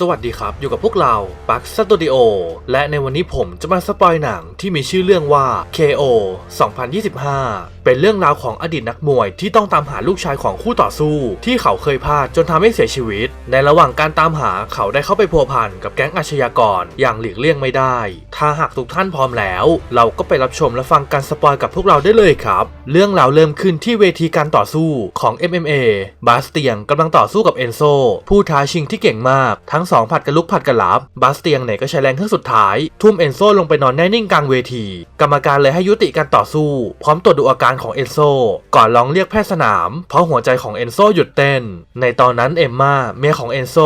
สวัสดีครับ อยู่กับพวกเราปักสตูดิโอและในวันนี้ผมจะมาสปอยหนังที่มีชื่อเรื่องว่า KO 2025 เป็นเรื่องราวของอดีตนักมวยที่ต้องตามหาลูกชายของคู่ต่อสู้ ที่เขาเคยพลาดจนทำให้เสียชีวิต ในระหว่างการตามหาเขาได้เข้าไปพัวพันกับแก๊งอาชญากรอย่างหลีกเลี่ยงไม่ได้ ถ้าหากทุกท่านพร้อมแล้ว เราก็ไปรับชมและฟังการสปอยกับพวกเราได้เลยครับ เรื่องราวเริ่มขึ้นที่เวทีการต่อสู้ของ MMA บาสเตียงกำลังต่อสู้กับเอนโซผู้ท้าชิงที่เก่งมากทั้งสองผัดกันลุกผัดกันลับบาสเตียงเนี่ยก็ใช้แรงเครื่องสุดท้าย ทุ่มเอนโซลงไปนอนแน่นิ่งกลางเวที กรรมการเลยให้ยุติการต่อสู้ พร้อมตรวจดูอาการของเอนโซก่อนร้องเรียกแพทย์สนาม เพราะหัวใจของเอนโซหยุดเต้น ในตอนนั้นเอมมาเมียของเอนโซ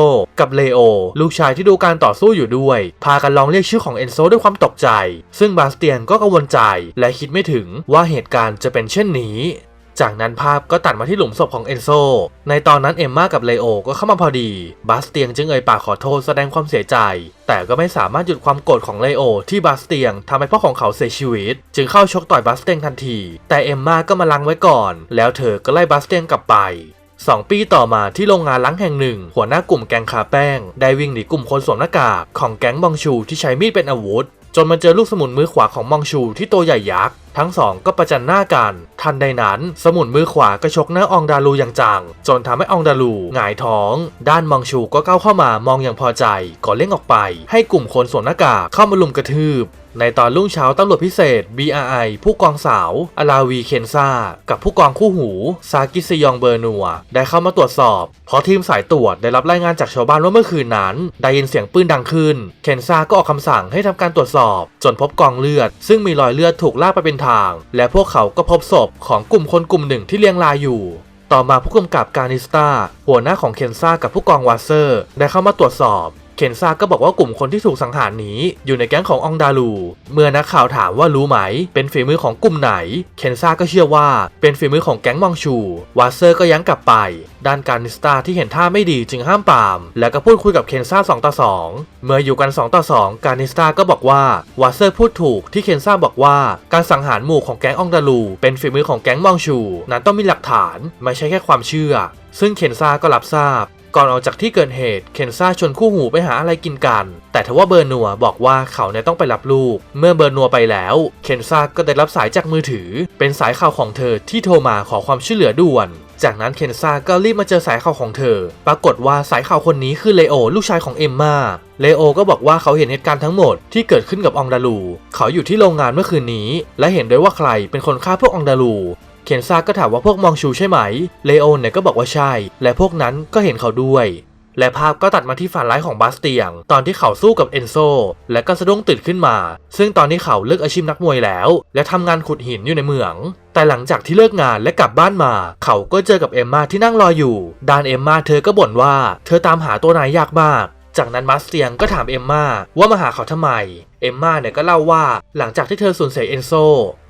กับเลโอลูกชายที่ดูการต่อสู้อยู่ด้วย พากันร้องเรียกชื่อของเอนโซด้วยความตกใจ ซึ่งบาสเตียนก็กังวลใจและคิดไม่ถึงว่าเหตุการณ์จะเป็นเช่นนี้ จากนั้นภาพก็ตัดมาที่หลุมศพของเอนโซ ในตอนนั้นเอมมากับเลโอก็เข้ามาพอดี บาสเตียงจึงเอ่ยปากขอโทษแสดงความเสียใจ แต่ก็ไม่สามารถหยุดความโกรธของเลโอที่บาสเตียงทำให้พ่อของเขาเสียชีวิต จึงเข้าชกต่อยบาสเตียงทันที แต่เอมมาก็มาลังไว้ก่อน แล้วเธอก็ไล่บาสเตียงกลับไปสองปีต่อมาที่โรงงานล้างแห่งหนึ่ง หัวหน้ากลุ่มแก๊งคาแป้ง ได้วิ่งหนีกลุ่มคนสวมหน้ากากของแก๊งบองชูที่ใช้มีดเป็นอาวุธ จนมาเจอลูกสมุนมือขวาของมองชูที่ตัวใหญ่ยักษ์ ทั้งสองก็ประจันหน้ากัน ทันใดนั้นสมุนมือขวาก็ชกหน้าอองดาลูอย่างจัง จนทำให้อองดาลูหงายท้อง ด้านมองชูก็ก้าวเข้ามามองอย่างพอใจก่อนเล่งออกไป ให้กลุ่มคนสวมหน้ากากเข้ามาลุมกระทืบในตอนรุ่งเช้าตำรวจพิเศษ BRI ผู้กองสาวอลาวีเคนซากับผู้กองคู่หู ซากิซยองเบอร์นัว ได้เข้ามาตรวจสอบ เพราะทีมสายตรวจได้รับรายงานจากชาวบ้านว่าเมื่อคืนนั้น ได้ยินเสียงปืนดังขึ้น เคนซาก็ออกคำสั่งให้ทำการตรวจสอบ จนพบกองเลือด ซึ่งมีรอยเลือดถูกลากไปเป็นทาง และพวกเขาก็พบศพของกลุ่มคนกลุ่มหนึ่งที่เลี้ยงลายอยู่ต่อมาผู้กำกับการิสตาหัวหน้าของเคนซากับผู้กองวาเซอร์ ได้เข้ามาตรวจสอบ เคนซาก็บอกว่ากลุ่มคนที่ถูกสังหารนี้อยู่ในแก๊งของอองดาลู เมื่อนักข่าวถามว่ารู้ไหม เป็นฝีมือของกลุ่มไหน เคนซาก็เชื่อว่าเป็นฝีมือของแก๊งมองชู วาเซอร์ก็ยั้งกลับไป ด้านการนิสตาที่เห็นท่าไม่ดีจึงห้ามปาม แล้วก็พูดคุยกับเคนซา2ต่อ2 เมื่ออยู่กัน 2ต่อ2 การนิสตาก็บอกว่าวาเซอร์พูดถูกที่เคนซาบอกว่าการสังหารหมู่ของแก๊งอองดาลู เป็นฝีมือของแก๊งมองชู นั้นต้องมีหลักฐาน ไม่ใช่แค่ความเชื่อ ซึ่งเคนซาก็รับทราบ ก่อนออกจากที่เกิดเหตุ เคนซ่าชวนคู่หูไปหาอะไรกินกัน แต่ทว่าเบอร์นัวบอกว่าเขาเนี่ยต้องไปรับลูก เมื่อเบอร์นัวไปแล้ว เคนซ่าก็ได้รับสายจากมือถือ เป็นสายข่าวของเธอที่โทรมาขอความช่วยเหลือด่วน จากนั้นเคนซ่าก็รีบมาเจอสายข่าวของเธอ ปรากฏว่าสายข่าวคนนี้คือเลโอลูกชายของเอมมาเลโอก็บอกว่าเขาเห็นเหตุการณ์ทั้งหมดที่เกิดขึ้นกับองดาลู เขาอยู่ที่โรงงานเมื่อคืนนี้ และเห็นด้วยว่าใครเป็นคนฆ่าพวกองดาลู เคนซาก็ถามว่าพวกมองชูใช่ไหม เลโอนเนี่ยก็บอกว่าใช่ และพวกนั้นก็เห็นเขาด้วย และภาพก็ตัดมาที่ฝันร้ายของบาสเตียง ตอนที่เขาสู้กับเอนโซ และก็สะดุ้งตื่นขึ้นมา ซึ่งตอนนี้เขาเลิกอาชีพนักมวยแล้ว และทำงานขุดหินอยู่ในเมือง แต่หลังจากที่เลิกงานและกลับบ้านมา เขาก็เจอกับเอมมาที่นั่งรออยู่ ดานเอมมาเธอก็บ่นว่า เธอตามหาตัวนายยากมาก จากนั้นมาสเตียงก็ถามเอมมาว่ามาหาเขาทำไม เอมมาเนี่ยก็เล่าว่าหลังจากที่เธอสูญเสียเอนโซ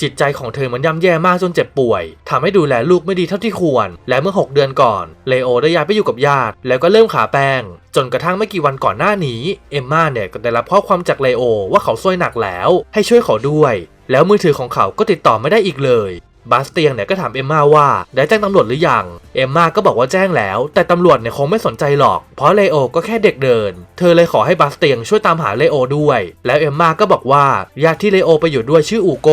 จิตใจของเธอมันย่ำแย่มากจนเจ็บป่วยทำให้ดูแลลูกไม่ดีเท่าที่ควร และเมื่อ 6 เดือนก่อนเลโอได้ย้ายไปอยู่กับญาติ แล้วก็เริ่มขาแป้ง จนกระทั่งไม่กี่วันก่อนหน้านี้เอมมาเนี่ยก็ได้รับข้อความจากเลโอว่าเขาซวยหนักแล้ว ให้ช่วยเขาด้วย แล้วมือถือของเขาก็ติดต่อไม่ได้อีกเลย บาสเตียงเนี่ยก็ถามเอมมาว่าได้แจ้งตำรวจหรือยัง เอมมาก็บอกว่าแจ้งแล้ว แต่ตำรวจเนี่ยคงไม่สนใจหรอก เพราะเลโอก็แค่เด็กเดิน เธอเลยขอให้บาสเตียงช่วยตามหาเลโอด้วย แล้วเอมมาก็บอกว่าญาติที่เลโอไปอยู่ด้วยชื่ออูโก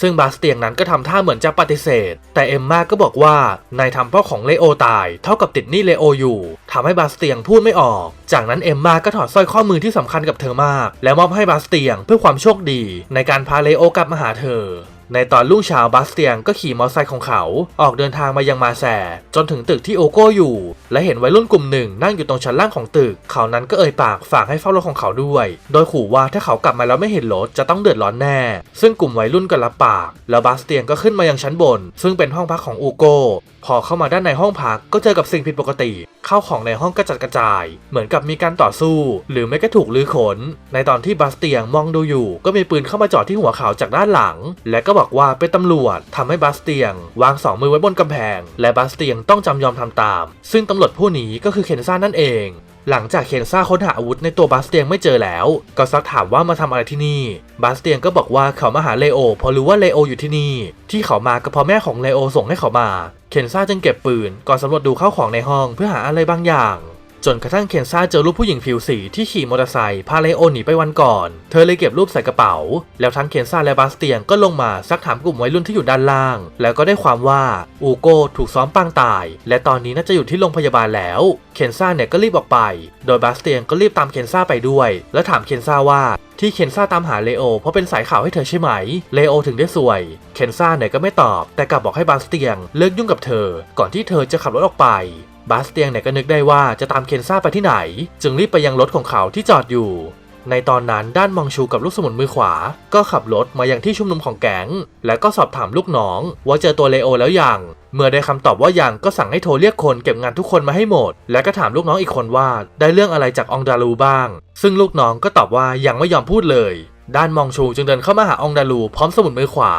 ซึ่งบาสเตียงนั้นก็ทำท่าเหมือนจะปฏิเสธ แต่เอมมาก็บอกว่านายทำพ่อของเลโอตาย เท่ากับติดหนี้เลโออยู่ทำให้บาสเตียงพูดไม่ออก จากนั้นเอมมาก็ถอดสร้อยข้อมือที่สำคัญกับเธอมาก แล้วมอบให้บาสเตียงเพื่อความโชคดี ในการพาเลโอกลับมาหาเธอ ในตอนรุ่งเช้าบาสเตียงก็ขี่มอเตอร์ไซค์ของเขา ออกเดินทางมายังมาแซจนถึงตึกที่โอโก้อยู่ และเห็นวัยรุ่นกลุ่มหนึ่งนั่งอยู่ตรงชั้นล่างของตึก เขานั้นก็เอ่ยปากฝากให้เฝ้ารถของเขาด้วย โดยขู่ว่าถ้าเขากลับมาแล้วไม่เห็นรถจะต้องเดือดร้อนแน่ ซึ่งกลุ่มวัยรุ่นก็รับปาก แล้วบาสเตียงก็ขึ้นมายังชั้นบน ซึ่งเป็นห้องพักของโอโก้พอเข้ามาด้านในห้องพักก็เจอกับสิ่งผิดปกติข้าวของในห้องกระจัดกระจาย เหมือนกับมีการต่อสู้ หรือไม่ก็ถูกลื้อขนในตอนที่บาสเตียงมองดูอยู่ ก็มีปืนเข้ามาจ่อที่หัวเขาจากด้านหลัง และก็บอกว่าเป็นตำรวจทำให้บาสเตียง วางสองมือไว้บนกำแพง และบาสเตียงต้องจำยอมทำตาม ซึ่งตำรวจผู้นี้ก็คือเคนซ่านั่นเอง หลังจากเคนซ่าค้นหาอาวุธในตัวบาสเตียงไม่เจอแล้ว ก็ซักถามว่ามาทำอะไรที่นี่ บาสเตียงก็บอกว่าเขามาหาเลโอเพราะรู้ว่าเลโออยู่ที่นี่ ที่เขามาก็เพราะแม่ของเลโอส่งให้เขามา เคนซ่าจึงเก็บปืนก่อนสำรวจดูข้าวของในห้องเพื่อหาอะไรบางอย่าง จนกระทั่งเคนซ่าเจอรูปผู้หญิงผิวสีที่ขี่มอเตอร์ไซค์พาเลโอหนีไปวันก่อน เธอเลยเก็บรูปใส่กระเป๋า แล้วทั้งเคนซ่าและบาสเตียงก็ลงมาซักถามกลุ่มวัยรุ่นที่อยู่ด้านล่าง แล้วก็ได้ความว่าอูโก้ถูกซ้อมปางตาย และตอนนี้น่าจะอยู่ที่โรงพยาบาลแล้ว เคนซ่าเนี่ยก็รีบออกไป โดยบาสเตียงก็รีบตามเคนซ่าไปด้วย แล้วถามเคนซ่าว่าที่เคนซ่าตามหาเลโอเพราะเป็นสายข่าวให้เธอใช่ไหม เลโอถึงได้สวย เคนซ่าเนี่ยก็ไม่ตอบ แต่กลับบอกให้บาสเตียงเลิกยุ่งกับเธอ ก่อนที่เธอจะขับรถออกไป บาสเตียงเนี่ยก็นึกได้ว่าจะตามเคนซ่าไปที่ไหน จึงรีบไปยังรถของเขาที่จอดอยู่ ในตอนนั้นด้านมองชูกับลูกสมุนมือขวา ก็ขับรถมายังที่ชุมนุมของแก๊งและก็สอบถามลูกน้อง ว่าเจอตัวเลโอแล้วยัง เมื่อได้คำตอบว่ายังก็สั่งให้โทรเรียกคนเก็บงานทุกคนมาให้หมด และก็ถามลูกน้องอีกคนว่า ได้เรื่องอะไรจากองดาลูบ้าง ซึ่งลูกน้องก็ตอบว่ายังไม่ยอมพูดเลย ด้านมองชูจึงเดินเข้ามาหาองดาลูพร้อมสมุนมือขวา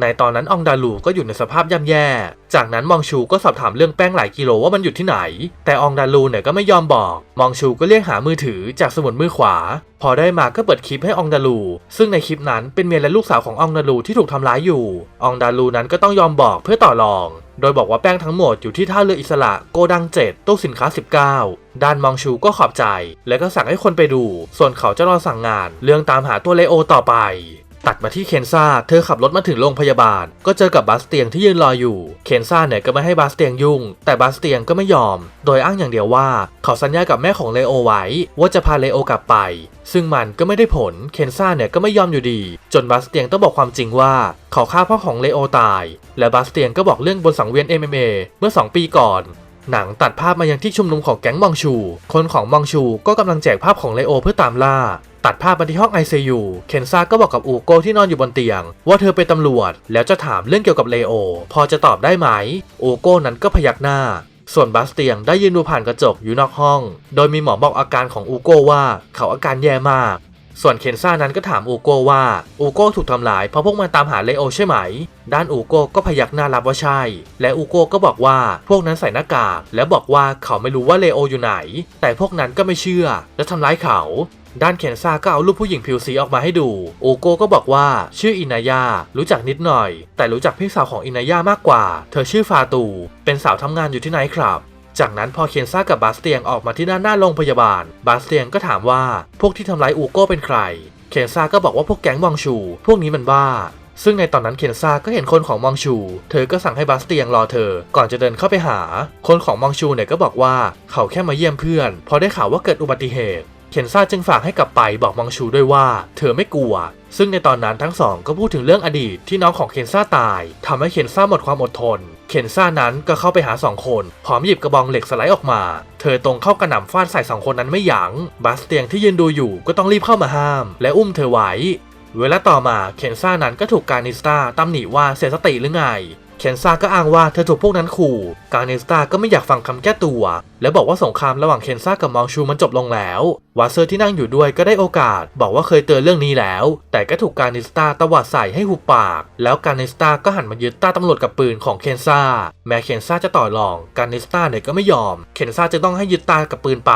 ในตอนนั้นองดาลูก็อยู่ในสภาพย่ำแย่ จากนั้นมองชูก็สอบถามเรื่องแป้งหลายกิโลว่ามันอยู่ที่ไหน แต่องดาลูเนี่ยก็ไม่ยอมบอก มองชูก็เรียกหามือถือจากสมุนมือขวา พอได้มาก็เปิดคลิปให้องดาลู ซึ่งในคลิปนั้นเป็นเมียและลูกสาวขององดาลูที่ถูกทำร้ายอยู่องดาลูนั้นก็ต้องยอมบอกเพื่อต่อรอง โดยบอกว่าแป้งทั้งหมดอยู่ที่ท่าเรืออิสระโกดังเจ็ดตู้สินค้า 19 ด้านมองชูก็ขอบใจ และก็สั่งให้คนไปดู ส่วนเขาจะรอสั่งงาน เรื่องตามหาตัวเลโอต่อไป ตัดมาที่เคนซ่า เธอขับรถมาถึงโรงพยาบาล ก็เจอกับบาสเตียงที่ยืนรออยู่ เคนซ่าเนี่ยก็ไม่ให้บาสเตียงยุ่ง แต่บาสเตียงก็ไม่ยอม โดยอ้างอย่างเดียวว่า เขาสัญญากับแม่ของเลโอไว้ ว่าจะพาเลโอกลับไป ซึ่งมันก็ไม่ได้ผล เคนซ่าเนี่ยก็ไม่ยอมอยู่ดี จนบาสเตียงต้องบอกความจริงว่า เขาฆ่าพ่อของเลโอตาย และบาสเตียงก็บอกเรื่องบนสังเวียน MMA เมื่อ 2 ปีก่อนหนังตัดภาพมายังที่ชุมนุมของแก๊งมองชู คนของมองชูก็กำลังแจกภาพของเลโอเพื่อตามล่า ตัดภาพมาที่ห้อง ICU เคนซ่าก็บอกกับอูโกที่นอนอยู่บนเตียง ว่าเธอเป็นตำรวจ แล้วจะถามเรื่องเกี่ยวกับเลโอ พอจะตอบได้ไหมอูโกนั้นก็พยักหน้า ส่วนบาสเตียงได้ยืนดูผ่านกระจกอยู่นอกห้อง โดยมีหมอบอกอาการของอูโกว่าเขาอาการแย่มาก ส่วนเคนซ่านั้นก็ถามอูโกว่าอูโกถูกทำลายเพราะพวกมันตามหาเลโอใช่ไหม ด้านอูโกก็พยักหน้ารับว่าใช่ และอูโกก็บอกว่าพวกนั้นใส่หน้ากากและบอกว่าเขาไม่รู้ว่าเลโออยู่ไหน แต่พวกนั้นก็ไม่เชื่อ และทำร้ายเขา ด้านเคนซ่าก็เอารูปผู้หญิงผิวสีออกมาให้ดู โอโก้ก็บอกว่าชื่ออินายารู้จักนิดหน่อย แต่รู้จักพี่สาวของอินายามากกว่า เธอชื่อฟาตู เป็นสาวทำงานอยู่ที่ไนท์คลับจากนั้นพอเคนซ่ากับบาสเตียงออกมาที่ด้านหน้าโรงพยาบาล บาสเตียงก็ถามว่าพวกที่ทำร้ายอูโก้เป็นใคร เคนซ่าก็บอกว่าพวกแก๊งมองชู พวกนี้มันบ้า ซึ่งในตอนนั้นเคนซ่าก็เห็นคนของมองชู เธอก็สั่งให้บาสเตียงรอเธอ ก่อนจะเดินเข้าไปหา คนของมองชูเนี่ยก็บอกว่าเขาแค่มาเยี่ยมเพื่อน พอได้ข่าวว่าเกิดอุบัติเหตุ เคนซาจึงฝากให้กลับไปบอกมองชูด้วยว่า เธอไม่กลัว ซึ่งในตอนนั้นทั้งสองก็พูดถึงเรื่องอดีตที่น้องของเคนซ่าตายทำให้เคนซ่าหมดความอดทนเคนซ่านั้นก็เข้าไปหาสองคนพร้อมหยิบกระบองเหล็กสไลด์ออกมา เธอตรงเข้ากระหน่ำฟาดใส่สองคนนั้นไม่ยัง้งบาสเตียงที่ยืนดูอยู่ก็ต้องรีบเข้ามาห้าม และอุ้มเธอไว้เวลาต่อมาเคนซ่านั้นก็ถูกการนิสตาตำหนิว่าเสียสติหรือไง คนซ่าก็อ้างว่าเธอถูกพวกนั้นขู่ การนิสตาก็ไม่อยากฟังคำแก้ตัว และบอกว่าสงครามระหว่างเคนซ่ากับมองชูมันจบลงแล้ว วาเซอร์ที่นั่งอยู่ด้วยก็ได้โอกาส บอกว่าเคยเตือนเรื่องนี้แล้ว แต่ก็ถูกการนิสตาตวาดใส่ให้หุบปาก แล้วการนิสตาก็หันมายึดต้าตำรวจกับปืนของเคนซ่า แม้เคนซ่าจะต่อรอง การนิสตาเนี่ยก็ไม่ยอม เคนซ่าจะต้องให้ยึดตากับปืนไป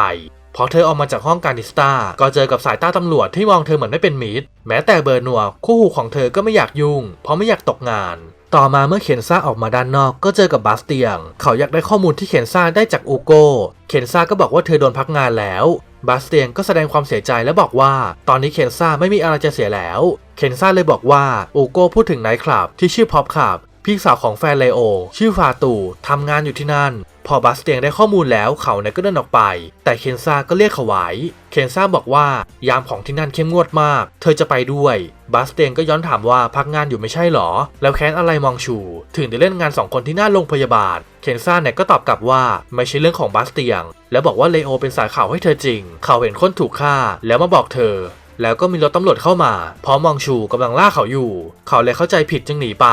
พอเธอออกมาจากห้องการดิสตาก็เจอกับสายตาตำรวจที่มองเธอเหมือนไม่เป็นมิตร แม้แต่เบอร์นัวคู่หูของเธอก็ไม่อยากยุ่ง เพราะไม่อยากตกงาน ต่อมาเมื่อเคนซ่าออกมาด้านนอกก็เจอกับบาสเตียง เขาอยากได้ข้อมูลที่เคนซ่าได้จากอูโก้เคนซ่าก็บอกว่าเธอโดนพักงานแล้วบาสเตียงก็แสดงความเสียใจและบอกว่า ตอนนี้เคนซ่าไม่มีอะไรจะเสียแล้ว เคนซ่าเลยบอกว่าอูโก้พูดถึงไนท์คลับที่ชื่อพ็อปคลับ พี่สาวของแฟนเลโอ ชื่อฟาตูทำงานอยู่ที่นั่น พอบาสเตียงได้ข้อมูลแล้วเขาเนี่ยก็เดินออกไป แต่เคนซ่าก็เรียกเขาไว้เคนซ่าบอกว่ายามของที่นั่นเข้มงวดมาก เธอจะไปด้วยบาสเตียงก็ย้อนถามว่าพักงานอยู่ไม่ใช่หรอ แล้วแค้นอะไรมองชู ถึงได้เล่นงานสองคนที่หน้าโรงพยาบาล เคนซ่าเนี่ยก็ตอบกลับว่าไม่ใช่เรื่องของบาสเตียง แล้วบอกว่าเลโอเป็นสายข่าวให้เธอจริง เขาเห็นคนถูกฆ่า แล้วมาบอกเธอ แล้วก็มีรถตำรวจเข้ามา พร้อมมองชูกำลังล่าเขาอยู่ เขาเลยเข้าใจผิดจึงหนีไป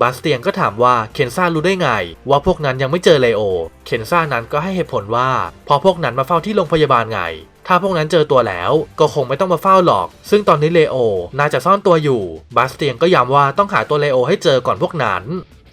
บาสเตียงก็ถามว่าเคนซ่ารู้ได้ไง ว่าพวกนั้นยังไม่เจอเลโอ เคนซ่านั้นก็ให้เหตุผลว่า พอพวกนั้นมาเฝ้าที่โรงพยาบาลไง ถ้าพวกนั้นเจอตัวแล้วก็คงไม่ต้องมาเฝ้าหรอก ซึ่งตอนนี้เลโอน่าจะซ่อนตัวอยู่ บาสเตียงก็ย้ำว่าต้องหาตัวเลโอให้เจอก่อนพวกนั้น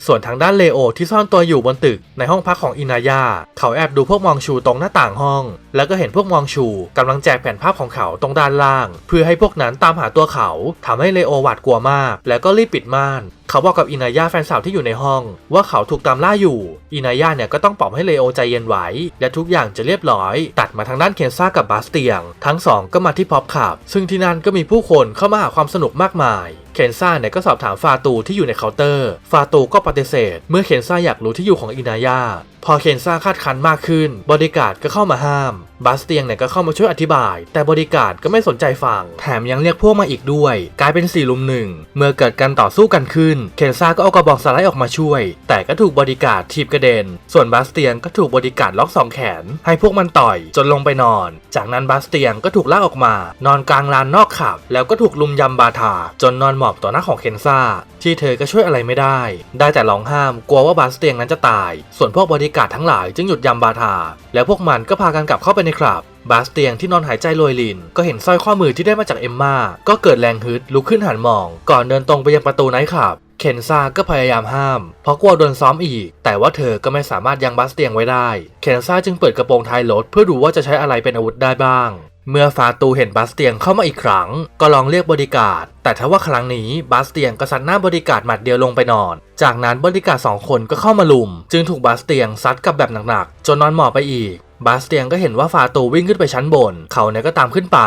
ส่วนทางด้านเลโอที่ซ่อนตัวอยู่บนตึกในห้องพักของอินายา เขาแอบดูพวกมองชูตรงหน้าต่างห้อง แล้วก็เห็นพวกมองชูกำลังแจกแผ่นภาพของเขาตรงด้านล่าง เพื่อให้พวกนั้นตามหาตัวเขาทำให้เลโอหวาดกลัวมาก แล้วก็รีบปิดม่าน เขาบอกกับอินายาแฟนสาวที่อยู่ในห้อง ว่าเขาถูกตามล่าอยู่ อินายาเนี่ยก็ต้องปลอบให้เลโอใจเย็นไว้ และทุกอย่างจะเรียบร้อย ตัดมาทางด้านเคนซ่ากับบาสเตียง ทั้งสองก็มาที่พอปขับซึ่งที่นั่นก็มีผู้คนเข้ามาหาความสนุกมากมายเคนซ่าเนี่ยก็สอบถามฟาตูที่อยู่ในเคาน์เตอร์ ฟาตูก็ปฏิเสธ เมื่อเคนซ่าอยากรู้ที่อยู่ของอินายาพอเคนซ่าคาดคันมากขึ้นบริการดก็เข้ามาห้าม บาสเตียงเนี่ยก็เข้ามาช่วยอธิบาย แต่บริการดก็ไม่สนใจฟัง แถมยังเรียกพวกมาอีกด้วย กลายเป็นสี่ลุมหนึ่ง เมื่อเกิดการต่อสู้กันขึ้น เคนซ่าก็เอากระบอกสไลด์ออกมาช่วย แต่ก็ถูกบริการดทีบกระเด็น ส่วนบาสเตียงก็ถูกบริการดล็อกสองแขน ให้พวกมันต่อย จนลงไปนอน จากนั้นบาสเตียงก็ถูกลากออกมา นอนกลางลานนอกขับ แล้วก็ถูกลุมยำบาทา จนนอนหมอบต่อหน้าของเคนซ่า ที่เธอก็ช่วยอะไรไม่ได้ ได้แต่ร้องห้าม กลัวว่าบาสเตียงนั้นจะตาย ส่วนพวกบริการดทั้งหลายจึงหยุดยำบาทา แล้วพวกมันก็พากันกลับเข้าไปในคลับบาสเตียงที่นอนหายใจลอยลิน ก็เห็นสร้อยข้อมือที่ได้มาจากเอมมาก็เกิดแรงฮึดลุกขึ้นหันมอง ก่อนเดินตรงไปยังประตูไนท์คลับเคนซ่าก็พยายามห้าม เพราะกลัวโดนซ้อมอีก แต่ว่าเธอก็ไม่สามารถยังบาสเตียงไว้ได้ เคนซ่าจึงเปิดกระโปรงท้ายรถเพื่อดูว่าจะใช้อะไรเป็นอาวุธได้บ้าง เมื่อฟาตูเห็นบาสเตียงเข้ามาอีกครั้ง ก็ลองเรียกบริการดแต่ถ้าว่าครั้งนี้บาสเตียงก็ซัดหน้าบริการดหมัดเดียวลงไปนอน จากนั้นบริการสองคนก็เข้ามาลุม จึงถูกบาสเตียงซัดกับแบบหนักๆ จนนอนหมอบไปอีก บาสเตียงก็เห็นว่าฟาตูวิ่งขึ้นไปชั้นบน เขาเนี่ยก็ตามขึ้นไป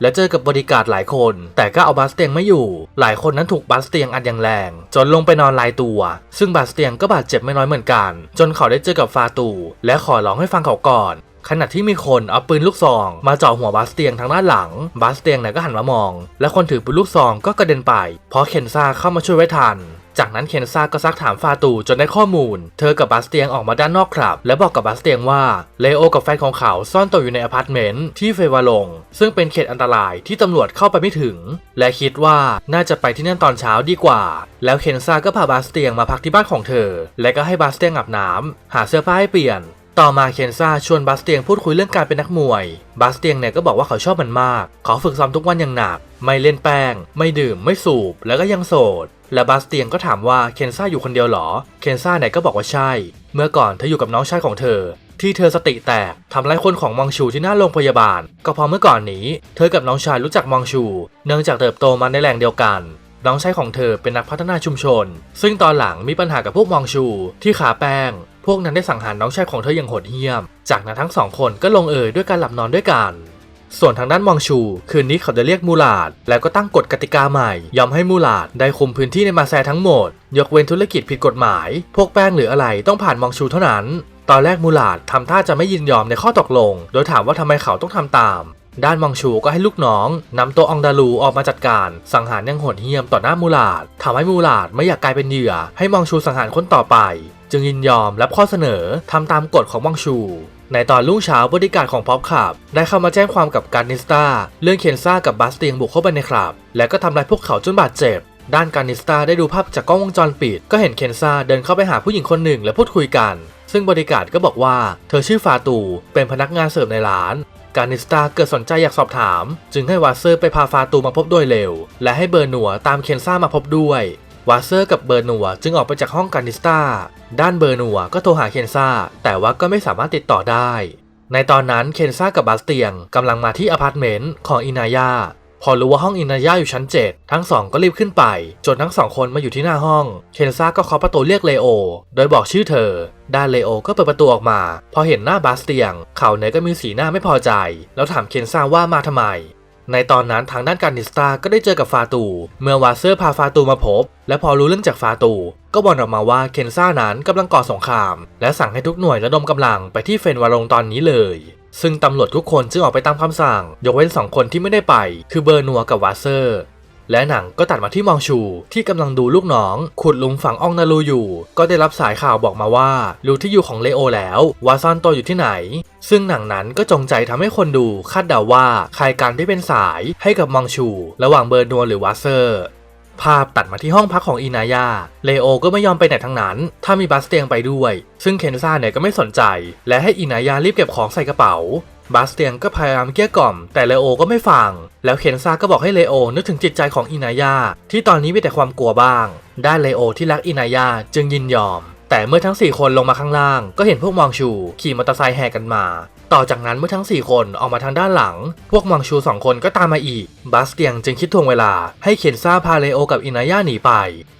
และเจอกับบริการดหลายคน แต่ก็เอาบาสเตียงไม่อยู่ หลายคนนั้นถูกบาสเตียงอัดอย่างแรง จนลงไปนอนลายตัว ซึ่งบาสเตียงก็บาดเจ็บไม่น้อยเหมือนกัน จนเขาได้เจอกับฟาตู และขอร้องให้ฟังเขาก่อน ขณะที่มีคนเอาปืนลูกซอง มาเจาะหัวบาสเตียงทางด้านหลัง บาสเตียงเนี่ยก็หันมามอง และคนถือปืนลูกซองก็กระเด็นไป เพราะเคนซ่าเข้ามาช่วยไว้ทัน จากนั้นเคนซ่าก็ซักถามฟาตูจนได้ข้อมูล เธอกับบาสเตียงออกมาด้านนอกครับ และบอกกับบาสเตียงว่าเลโอกับแฟนของเขาซ่อนตัวอยู่ในอพาร์ตเมนต์ที่เฟวาลง ซึ่งเป็นเขตอันตรายที่ตำรวจเข้าไปไม่ถึง และคิดว่าน่าจะไปที่นั่นตอนเช้าดีกว่า แล้วเคนซ่าก็พาบาสเตียงมาพักที่บ้านของเธอ และก็ให้บาสเตียงอาบน้ำหาเสื้อผ้าให้เปลี่ยน ต่อมาเคนซ่าชวนบาสเตียงพูดคุยเรื่องการเป็นนักมวย บาสเตียงเนี่ยก็บอกว่าเขาชอบมันมาก เขาฝึกซ้อมทุกวันอย่างหนัก ไม่เล่นแป้ง ไม่ดื่ม ไม่สูบ แล้วก็ยังโสด และบาสเตียงก็ถามว่าเคนซ่าอยู่คนเดียวหรอ เคนซ่าเนี่ยก็บอกว่าใช่ เมื่อก่อนเธออยู่กับน้องชายของเธอ ที่เธอสติแตกทำร้ายคนของมองชูที่หน้าโรงพยาบาล ก็เพราะเมื่อก่อนนี้ เธอกับน้องชายรู้จักมองชู เนื่องจากเติบโตมาในแหล่งเดียวกัน น้องชายของเธอเป็นนักพัฒนาชุมชน ซึ่งตอนหลังมีปัญหากับพวกมองชู ที่ขาแป้ง พวกนั้นได้สังหารน้องชายของเธออย่างโหดเหี้ยม จากนั้นทั้งสองคนก็ลงเอยด้วยการหลับนอนด้วยกัน ส่วนทางด้านมองชู คืนนี้เขาจะเรียกมูลาด แล้วก็ตั้งกฎกติกาใหม่ ยอมให้มูลาดได้คุมพื้นที่ในมาแซทั้งหมด ยกเว้นธุรกิจผิดกฎหมาย พวกแป้งหรืออะไรต้องผ่านมองชูเท่านั้น ตอนแรกมูลาดทำท่าจะไม่ยินยอมในข้อตกลง โดยถามว่าทำไมเขาต้องทำตาม ด้านมองชูก็ให้ลูกน้องนำตัวองดาลูออกมาจัดการสังหารยังโหดเหี้ยมต่อหน้ามูลาดทำให้มูลาดไม่อยากกลายเป็นเหยื่อ ให้มองชูสังหารคนต่อไป จึงยินยอมรับข้อเสนอทำตามกฎของมองชู ในตอนรุ่งเช้าบริการของพ็อปคลับ ได้เข้ามาแจ้งความกับการนิสตาเรื่องเคนซ่ากับบาสเตียงบุกเข้าไปในคลับ และก็ทำลายพวกเขาจนบาดเจ็บด้านการนิสตาได้ดูภาพจากกล้องวงจรปิด ก็เห็นเคนซ่าเดินเข้าไปหาผู้หญิงคนหนึ่งและพูดคุยกัน ซึ่งบริการก็บอกว่า เธอชื่อฟาตู เป็นพนักงานเสิร์ฟในร้าน การนิสตาเกิดสนใจอยากสอบถาม จึงให้วาเซอร์ไปพาฟาตูมาพบโดยเร็ว และให้เบอร์หนัวตามเคนซ่ามาพบด้วยวาเซอร์กับเบอร์หนัวจึงออกไปจากห้องการนิสตาด้านเบอร์หนัวก็โทรหาเคนซ่าแต่ว่าก็ไม่สามารถติดต่อได้ ในตอนนั้นเคนซ่ากับบาสเตียงกำลังมาที่อพาร์ตเมนต์ของอินายา พอรู้ว่าห้องอินายาอยู่ชั้น 7 ทั้งสองก็รีบขึ้นไป จนทั้งสองคนมาอยู่ที่หน้าห้อง เคนซ่าก็เคาะประตูเรียกเลโอ โดยบอกชื่อเธอ ด้านเลโอก็เปิดประตูออกมา พอเห็นหน้าบาสเตียง เขาเนี่ยก็มีสีหน้าไม่พอใจ แล้วถามเคนซ่าว่ามาทำไม ในตอนนั้นทางด้านการนิสตาก็ได้เจอกับฟาตู เมื่อวาเซอร์พาฟาตูมาพบ และพอรู้เรื่องจากฟาตู ก็บอกออกมาว่าเคนซ่านั้นกำลังก่อสงคราม และสั่งให้ทุกหน่วยระดมกำลังไปที่เฟนวาลงตอนนี้เลย ซึ่งตำรวจทุกคนจึงออกไปตามคำสั่ง ยกเว้นสองคนที่ไม่ได้ไป คือเบอร์นัวกับวาเซอร์ และหนังก็ตัดมาที่มองชูที่กำลังดูลูกน้อง ขุดหลุมฝังอองนารูอยู่ ก็ได้รับสายข่าวบอกมาว่ารู้ที่อยู่ของเลโอแล้วว่าซ่อนตัวอยู่ที่ไหน ซึ่งหนังนั้นก็จงใจทำให้คนดูคาดเดาว่าใครกันที่เป็นสายให้กับมองชู ระหว่างเบอร์นัวหรือวาเซอร์ ภาพตัดมาที่ห้องพักของอีนายา เลโอก็ไม่ยอมไปไหนทั้งนั้น ถ้ามีบาสเตียงไปด้วย ซึ่งเคนซ่าเนี่ยก็ไม่สนใจ และให้อีนายารีบเก็บของใส่กระเป๋า บาสเตียงก็พยายามเกลี้ยกล่อม แต่เลโอก็ไม่ฟัง แล้วเคนซ่าก็บอกให้เลโอนึกถึงจิตใจของอีนายา ที่ตอนนี้มีแต่ความกลัวบ้าง ด้านเลโอที่รักอีนายาจึงยินยอม แต่เมื่อทั้ง 4 คนลงมาข้างล่าง ก็เห็นพวกมองชู ขี่มอเตอร์ไซค์แห่กันมา ต่อจากนั้นเมื่อทั้ง 4 คนออกมาทางด้านหลัง พวกมังชูสองคนก็ตามมาอีก บาสเตียงจึงคิดทวงเวลาให้เคนซ่าพาเลโอกับอินาย่าหนีไป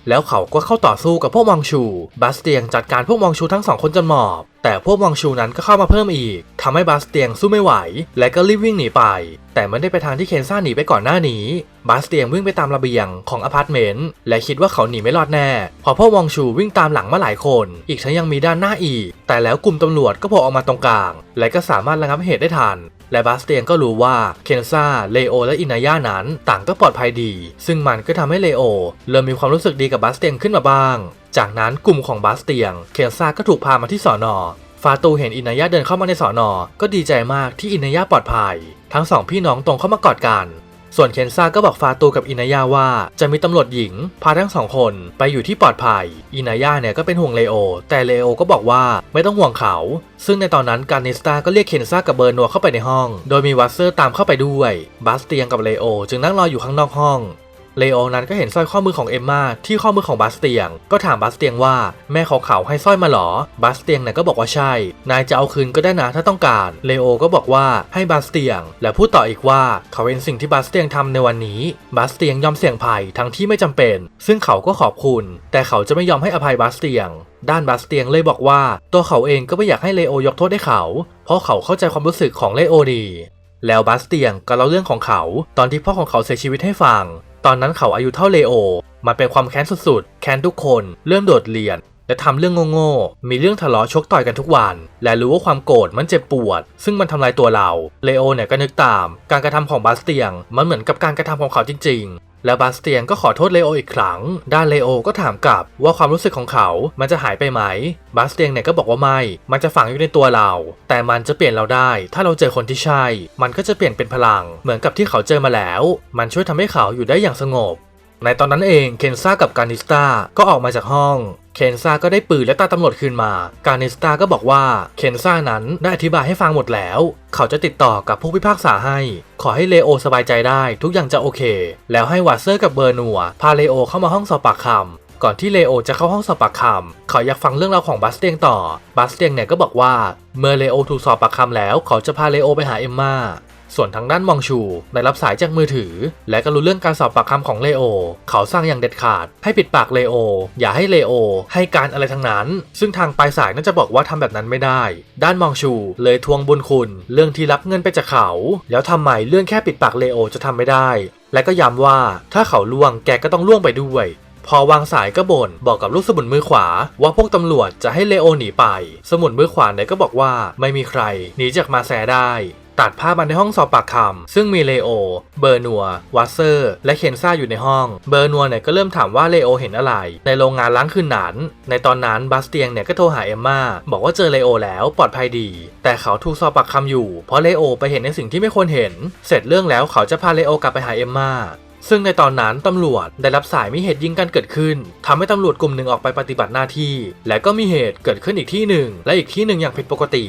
แล้วเขาก็เข้าต่อสู้กับพวกมังชู บาสเตียงจัดการพวกมังชูทั้งสองคนจนหมอบ แต่พวกมังชูนั้นก็เข้ามาเพิ่มอีกทำให้บาสเตียงสู้ไม่ไหว และก็รีบวิ่งหนีไป แต่ไม่ได้ไปทางที่เคนซ่าหนีไปก่อนหน้านี้ บาสเตียงวิ่งไปตามระเบียงของอพาร์ตเมนต์และคิดว่าเขาหนีไม่รอดแน่เพอพวกมังชูวิ่งตามหลังมาหลายคน อีกทั้งยังมีด้านหน้าอีก แต่แล้วกลุ่มตำรวจก็โผล่ออกมาตรงกลาง และก็สามารถระงับเหตุได้ทัน และบาสเตียงก็รู้ว่าเคนซาเลโอ และอินาย่านั้นต่างก็ปลอดภัยดี ซึ่งมันก็ทำให้เลโอ เริ่มมีความรู้สึกดีกับบาสเตียงขึ้นมาบ้าง จากนั้นกลุ่มของบาสเตียงเคนซาก็ถูกพามาที่สอนอฟาตูเห็นอินาย่าเดินเข้ามาในสอนอ ก็ดีใจมากที่อินาย่าปลอดภัย ทั้งสองพี่น้องตรงเข้ามากอดกัน ส่วนเคนซ่าก็บอกฟาตูกับอินาย่าว่า จะมีตำรวจหญิง พาทั้งสองคนไปอยู่ที่ปลอดภัย อินาย่าเนี่ยก็เป็นห่วงเลโอ แต่เลโอก็บอกว่าไม่ต้องห่วงเขา ซึ่งในตอนนั้นการนิสตาก็เรียกเคนซ่ากับเบอร์นัวเข้าไปในห้อง โดยมีวัตเซอร์ตามเข้าไปด้วย บาสเตียงกับเลโอ จึงนั่งรออยู่ข้างนอกห้อง เลโอนั้นก็เห็นสร้อยข้อมือของเอมมาที่ข้อมือของบาสเตียง ก็ถามบาสเตียงว่าแม่ขาเขาให้สร้อยมาหรอบาสเตียงเนี่ยก็บอกว่าใช่ นายจะเอาคืนก็ได้นะถ้าต้องการ เลโอก็บอกว่าให้บาสเตียง และพูดต่ออีกว่าเขาเป็นสิ่งที่บาสเตียงทำในวันนี้ บาสเตียงยอมเสี่ยงภัยทั้งที่ไม่จำเป็น ซึ่งเขาก็ขอบคุณ แต่เขาจะไม่ยอมให้อภัยบาสเตียงด้านบาสเตียงเลยบอกว่า ตัวเขาเองก็ไม่อยากให้เลโอยกโทษให้เขา เพราะเขาเข้าใจความรู้สึกของเลโอดี แล้วบาสเตียงก็เล่าเรื่องของเขา ตอนที่พ่อของเขาเสียชีวิตให้ฟัง ตอนนั้นเขาอายุเท่าเลโอ มันเป็นความแค้นสุดๆ แค้นทุกคน เริ่มโดดเรียน และทำเรื่องโง่ๆ มีเรื่องทะเลาะชกต่อยกันทุกวัน และรู้ว่าความโกรธมันเจ็บปวด ซึ่งมันทำลายตัวเรา เลโอเนี่ยก็นึกตาม การกระทำของบาสเตียง มันเหมือนกับการกระทำของเขาจริงๆ แล้วบาสเตียงก็ขอโทษเลโออีกครั้ง ด้านเลโอก็ถามกลับว่าความรู้สึกของเขา มันจะหายไปไหม บาสเตียงเนี่ยก็บอกว่าไม่ มันจะฝังอยู่ในตัวเรา แต่มันจะเปลี่ยนเราได้ ถ้าเราเจอคนที่ใช่ มันก็จะเปลี่ยนเป็นพลัง เหมือนกับที่เขาเจอมาแล้ว มันช่วยทำให้เขาอยู่ได้อย่างสงบ ในตอนนั้นเองเคนซ่ากับการนิสตาก็ออกมาจากห้อง เคนซ่าก็ได้ปืนและตาตำรวจคืนมา การนิสตาก็บอกว่าเคนซ่านั้นได้อธิบายให้ฟังหมดแล้ว เขาจะติดต่อกับผู้พิพากษาให้ ขอให้เลโอสบายใจได้ทุกอย่างจะโอเค แล้วให้วัตเซอร์กับเบอร์นัวพาเลโอเข้ามาห้องสอบปากคำก่อนที่เลโอจะเข้าห้องสอบปากคำเขาอยากฟังเรื่องราวของบัสเตียงต่อ บัสเตียงเนี่ยก็บอกว่า เมื่อเลโอถูกสอบปากคำแล้ว เขาจะพาเลโอไปหาเอมมา ส่วนทางด้านมองชู ได้รับสายจากมือถือ และก็รู้เรื่องการสอบปากคำของเลโอ เขาสั่งอย่างเด็ดขาด ให้ปิดปากเลโอ อย่าให้เลโอ ให้การอะไรทั้งนั้น ซึ่งทางปลายสายน่าจะบอกว่าทำแบบนั้นไม่ได้ ด้านมองชูเลยทวงบุญคุณ เรื่องที่รับเงินไปจากเขา แล้วทำไมเรื่องแค่ปิดปากเลโอจะทำไม่ได้ และก็ย้ำว่าถ้าเขาล่วงแกก็ต้องล่วงไปด้วยพอวางสายก็บ่นบอกกับลูกสมุนมือขวา ว่าพวกตำรวจจะให้เลโอหนีไป สมุนมือขวาเนี่ยก็บอกว่าไม่มีใครหนีจากมาแซได้ ตัดภาพมาในห้องสอบปากคำซึ่งมีเลโอ เบอร์นัว วัตเซอร์ และเคนซ่าอยู่ในห้อง เบอร์นัวเนี่ยก็เริ่มถามว่าเลโอเห็นอะไร ในโรงงานล้างคืนนั้นในตอนนั้นบาสเตียงเนี่ยก็โทรหาเอมมาบอกว่าเจอเลโอแล้วปลอดภัยดี แต่เขาถูกสอบปากคำอยู่ เพราะเลโอไปเห็นในสิ่งที่ไม่ควรเห็น เสร็จเรื่องแล้วเขาจะพาเลโอกลับไปหาเอมมา ซึ่งในตอนนั้นตำรวจได้รับสายมีเหตุยิงกันเกิดขึ้นทำให้ตำรวจกลุ่มหนึ่งออกไปปฏิบัติหน้าที่ และก็มีเหตุเกิดขึ้นอีกที่หนึ่ง และอีกที่หนึ่งอย่างผิดปกติ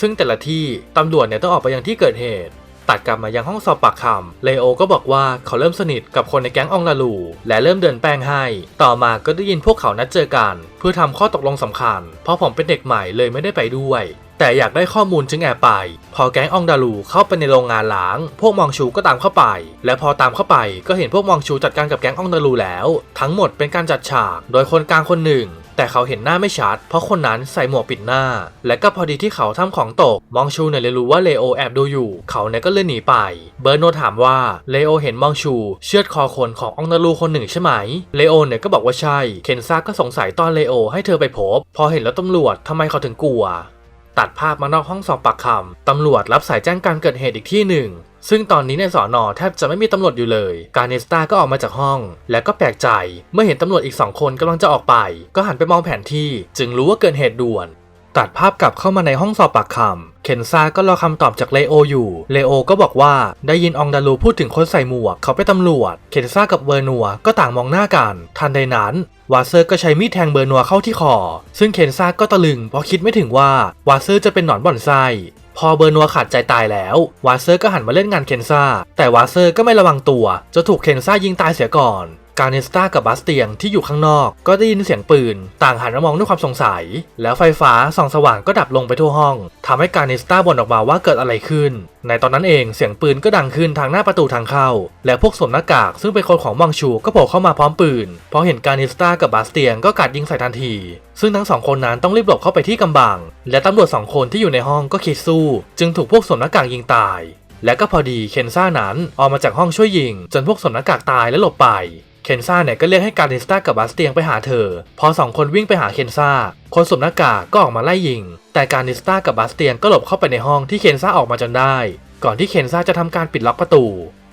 ซึ่งแต่ละที่ตำรวจเนี่ยต้องออกไปยังที่เกิดเหตุ ตัดกลับมายังห้องสอบปากคำเลโอก็บอกว่าเขาเริ่มสนิทกับคนในแก๊งองลาลูและเริ่มเดินแป้งให้ ต่อมาก็ได้ยินพวกเขานัดเจอกัน เพื่อทำข้อตกลงสำคัญ เพราะผมเป็นเด็กใหม่เลยไม่ได้ไปด้วย แต่อยากได้ข้อมูลจึงแอบไป พอแก๊งอองดาลูเข้าไปในโรงงานล้าง พวกมองชูก็ตามเข้าไป และพอตามเข้าไปก็เห็นพวกมองชูจัดการกับแก๊งอองดาลูแล้ว ทั้งหมดเป็นการจัดฉาก โดยคนกลางคนหนึ่ง แต่เขาเห็นหน้าไม่ชัด เพราะคนนั้นใส่หมวกปิดหน้า และก็พอดีที่เขาทำของตก มองชูเนี่ยเลยรู้ว่าเลโอแอบดูอยู่ เขาเนี่ยก็เลยหนีไป เบอร์โนถามว่าเลโอเห็นมองชูเชือดคอคนของอองดาลูคนหนึ่งใช่ไหม เลโอเนี่ยก็บอกว่าใช่ เคนซ่าก็สงสัยตอนเลโอให้เธอไปพบ พอเห็นแล้วตำรวจทำไมเขาถึงกลัว ตัดภาพมานอกห้องสอบปากคำตำรวจรับสายแจ้งการเกิดเหตุอีกที่หนึ่งซึ่งตอนนี้ในสอนอแทบจะไม่มีตำรวจอยู่เลย การเนสตาก็ออกมาจากห้อง และก็แปลกใจเมื่อเห็นตำรวจอีกสองคนกำลังจะออกไป ก็หันไปมองแผนที่ จึงรู้ว่าเกิดเหตุด่วน ตัดภาพกลับเข้ามาในห้องสอบปากคำ เคนซาก็รอคำตอบจากเลโออยู่เลโอก็บอกว่าได้ยินองดาลูพูดถึงคนใส่หมวกเขาเป็นตำรวจ เคนซากับเบอร์นัวก็ต่างมองหน้ากัน ทันใดนั้นวาเซอร์ก็ใช้มีดแทงเบอร์นัวเข้าที่คอ ซึ่งเคนซาก็ตะลึงเพราะคิดไม่ถึงว่าวาเซอร์จะเป็นหนอนบ่อนไส้ พอเบอร์นัวขาดใจตายแล้ว วาเซอร์ก็หันมาเล่นงานเคนซ่า แต่วาเซอร์ก็ไม่ระวังตัว จะถูกเคนซ่ายิงตายเสียก่อน การนิสตากับบาสเตียงที่อยู่ข้างนอก ก็ได้ยินเสียงปืน ต่างหันมามองด้วยความสงสัย แล้วไฟฟ้าส่องสว่างก็ดับลงไปทั่วห้องทำให้การนิสตาบ่นออกมาว่าเกิดอะไรขึ้น ในตอนนั้นเองเสียงปืนก็ดังขึ้นทางหน้าประตูทางเข้า และพวกสวมหน้ากากซึ่งเป็นคนของวังชูก็โผล่เข้ามาพร้อมปืนพอเห็นการนิสตากับบาสเตียงก็กัดยิงใส่ทันที ซึ่งทั้งสองคนนั้นต้องรีบหลบเข้าไปที่กำบัง และตำรวจสองคนที่อยู่ในห้องก็คิดสู้ จึงถูกพวกสวมหน้ากากยิงตาย และก็พอดีเคนซ่านั้นออกมาจากห้องช่วยยิง จนพวกสวมหน้ากากตายและหลบไปเคนซ่าเนี่ยก็เรียกให้การดิสตากับบาสเตียงไปหาเธอ พอสองคนวิ่งไปหาเคนซ่า คนสวมหน้ากากก็ออกมาไล่ยิง แต่การดิสตากับบาสเตียงก็หลบเข้าไปในห้องที่เคนซ่าออกมาจนได้ ก่อนที่เคนซ่าจะทำการปิดล็อกประตู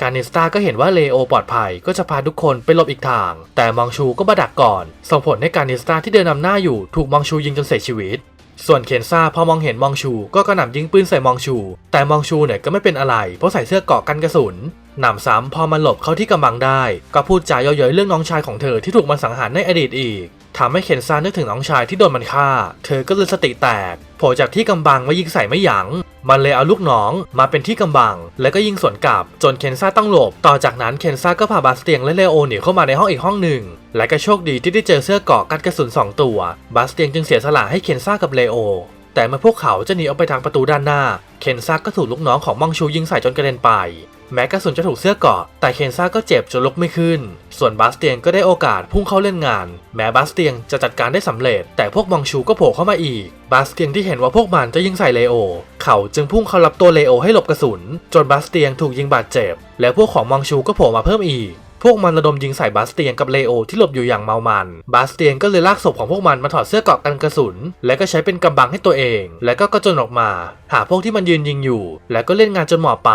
การดิสตาก็เห็นว่าเลโอปลอดภัยก็จะพาทุกคนไปหลบอีกทาง แต่มองชูก็มาดักก่อน ส่งผลให้การดิสตาที่เดินนำหน้าอยู่ถูกมองชูยิงจนเสียชีวิต ส่วนเคนซ่าพอมองเห็นมองชูก็กระหน่ำยิงปืนใส่มองชู แต่มองชูเนี่ยก็ไม่เป็นอะไร เพราะใส่เสื้อเกราะกันกระสุนหนำซ้ำพอมันหลบเข้าที่กำบังได้ ก็พูดจาเย้อยๆเรื่องน้องชายของเธอที่ถูกมันสังหารในอดีตอีกทำให้เคนซ่านึกถึงน้องชายที่โดนมันฆ่า เธอก็เลยสติแตกโผล่จากที่กำบังมายิงใส่ไม่ยัง้ง มันเลยเอาลูกน้องมาเป็นที่กำบัง แล้วก็ยิงสวนกลับจนเคนซ่าต้องหลบ ต่อจากนั้นเคนซ่าก็พาบาสเตียงและเลโอหนีเข้ามาในห้องอีกห้องหนึ่ง และก็โชคดีที่ได้เจอเสื้อเกราะกันกระสุนสองตัว บาสเตียงจึงเสียสละให้เคนซ่ากับเลโอ แต่เมื่อพวกเขาจะหนีออกไปทางประตูด้านหน้า เคนซ่าก็ถูกลูกน้องของมังชูยิงใส่จนกระเด็นไป แม้กระสุนจะถูกเสื้อเกาะ แต่เคนซ่าก็เจ็บจนลุกไม่ขึ้น ส่วนบาสเตียงก็ได้โอกาสพุ่งเข้าเล่นงาน แม้บาสเตียงจะจัดการได้สำเร็จ แต่พวกมังชูก็โผล่เข้ามาอีก บาสเตียงที่เห็นว่าพวกมันจะยิงใส่เลโอ เขาจึงพุ่งเข้ารับตัวเลโอให้หลบกระสุน จนบาสเตียงถูกยิงบาดเจ็บ และพวกของมังชูก็โผล่มาเพิ่มอีกพวกมันระดมยิงใส่บาสเตียงกับเลโอที่หลบอยู่อย่างเมามัน บาสเตียงก็เลยลากศพของพวกมันมาถอดเสื้อเกราะกันกระสุน และก็ใช้เป็นกำบังให้ตัวเอง และก็กระโจนออกมา หาพวกที่มันยืนยิงอยู่ และก็เล่นงานจนหมอบไป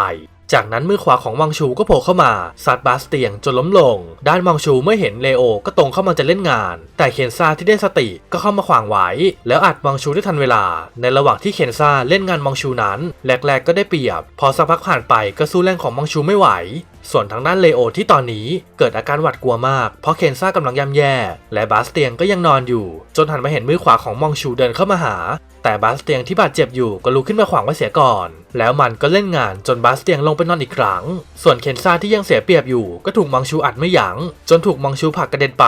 จากนั้นมือขวาของวังชูก็โผล่เข้ามาซัดบาสเตียงจนล้มลง ด้านวังชูเมื่อเห็นเลโอก็ตรงเข้ามาจะเล่นงาน แต่เคนซาที่ได้สติก็เข้ามาขวางไว้แล้วอัดวังชูได้ทันเวลา ในระหว่างที่เคนซาเล่นงานวังชูนั้นแรกๆก็ได้เปรียบ พอสักพักผ่านไปก็สู้แรงของวังชูไม่ไหว ส่วนทางด้านเลโอที่ตอนนี้เกิดอาการหวาดกลัวมาก เพราะเคนซ่ากำลังย่ำแย่ และบาสเตียงก็ยังนอนอยู่ จนหันมาเห็นมือขวาของมองชูเดินเข้ามาหา แต่บาสเตียงที่บาดเจ็บอยู่ก็ลุกขึ้นมาขวางไว้เสียก่อน แล้วมันก็เล่นงานจนบาสเตียงลงไปนอนอีกครั้ง ส่วนเคนซ่าที่ยังเสียเปรียบอยู่ ก็ถูกมองชูอัดไม่ยัง้งจนถูกมองชูผลักกระเด็นไป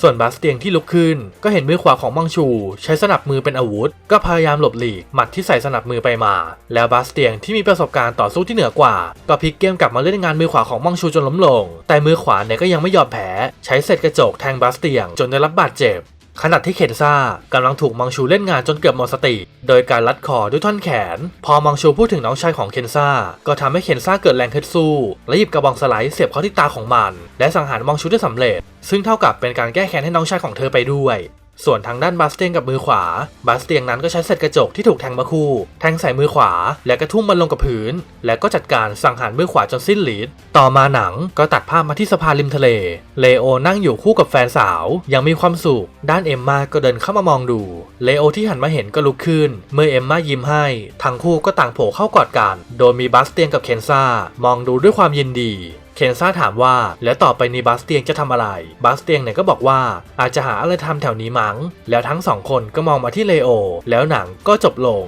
ส่วนบาสเตียงที่ลุกขึ้น ก็เห็นมือขวาของมองชู ใช้สนับมือเป็นอาวุธ ก็พยายามหลบหลีกหมัดที่ใส่สนับมือไปมา แล้วบาสเตียงที่มีประสบการณ์ต่อสู้ที่เหนือกว่า ก็พลิกเกมกลับมาเล่นงานมือขวาของมองชูจนล้มลง แต่มือขวาเนี่ยก็ยังไม่ยอมแพ้ใช้เศษกระจกแทงบาสเตียงจนได้รับบาดเจ็บขณะที่เคนซ่ากำลังถูกมังชูเล่นงานจนเกือบหมดสติ โดยการลัดคอด้วยท่อนแขน พอมังชูพูดถึงน้องชายของเคนซ่า ก็ทำให้เคนซ่าเกิดแรงฮึดสู้ และหยิบกระบองสไลด์เสียบเข้าที่ตาของมัน และสังหารมังชูได้สำเร็จ ซึ่งเท่ากับเป็นการแก้แค้นให้น้องชายของเธอไปด้วย ส่วนทางด้านบาสเตียงกับมือขวา บาสเตียงนั้นก็ใช้เศษกระจกที่ถูกแทงมาคู่ แทงใส่มือขวา และก็ทุ่มมันลงกับพื้น และก็จัดการสังหารมือขวาจนสิ้นฤทธิ์ต่อมาหนังก็ตัดภาพมาที่สะพานริมทะเล เลโอนั่งอยู่คู่กับแฟนสาว ยังมีความสุข ด้านเอมมาก็เดินเข้ามามองดู เลโอที่หันมาเห็นก็ลุกขึ้น เมื่อเอมมายิ้มให้ ทั้งคู่ก็ต่างโผล่เข้ากอดกัน โดยมีบาสเตียงกับเคนซ่ามองดูด้วยความยินดี เคนซ่าถามว่า แล้วต่อไปนี้บาสเตียงจะทำอะไร บาสเตียงเนี่ยก็บอกว่าอาจจะหาอะไรทำแถวนี้มั้ง แล้วทั้งสองคนก็มองมาที่เลโอ แล้วหนังก็จบลง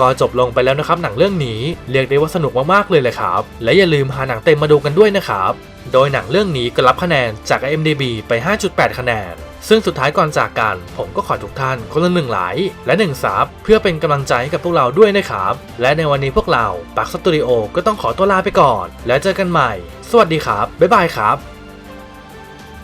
ก็จบลงไปแล้วนะครับหนังเรื่องนี้ เรียกได้ว่าสนุกมากๆเลยเลยครับ และอย่าลืมหาหนังเต็มมาดูกันด้วยนะครับ โดยหนังเรื่องนี้ก็รับคะแนนจาก IMDB ไป 5.8 คะแนน ซึ่งสุดท้ายก่อนจากกัน ผมก็ขอทุกท่านคนละหนึ่งไลและหนึ่งซับเพื่อเป็นกำลังใจให้กับพวกเราด้วยนะครับ และในวันนี้พวกเราปักสตูดิโอก็ต้องขอตัวลาไปก่อน แล้วเจอกันใหม่ สวัสดีครับ บ๊ายบายครับ